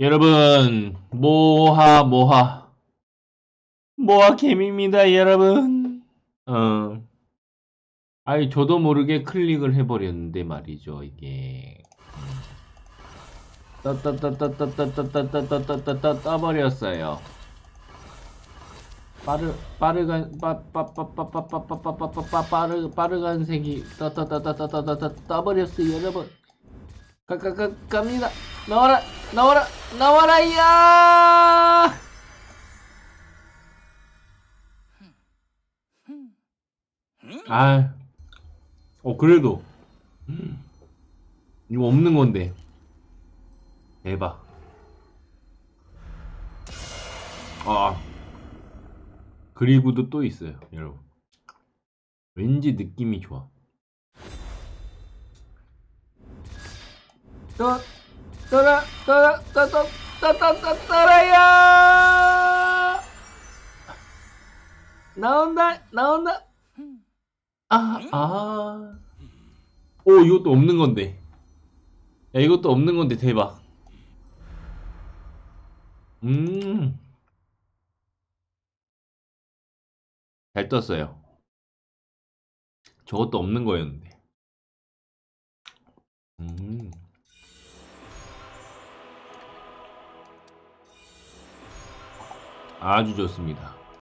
여러분, 모하, 모하. 모하 캠입니다, 여러분. 어. 아니, 저도 모르게 클릭을 해버렸는데 말이죠, 이게. 따따따따따따따따따따따따 따버렸어요. 빠르, 빠르간, 빠, 빠, 빠, 빠, 빠, 빠, 빠, 빠, 빠, 빠, 빠, 빠르, 빠르간색이 따따따따따따따따 따버렸어요, 여러분. 가, 갑니다. 나와라, 나와라, 나와라, 야! 아, 어, 그래도. 이거 없는 건데. 대박. 아. 그리고도 또 있어요, 여러분. 왠지 느낌이 좋아. 떠, 떠, 떠, 떠, 떠, 떠라야! 나온다, 나온다. 아, 아. 오, 이것도 없는 건데. 야, 이것도 없는 건데, 대박. 음. 잘 떴어요. 저것도 없는 거였는데. 음. 아주 좋습니다.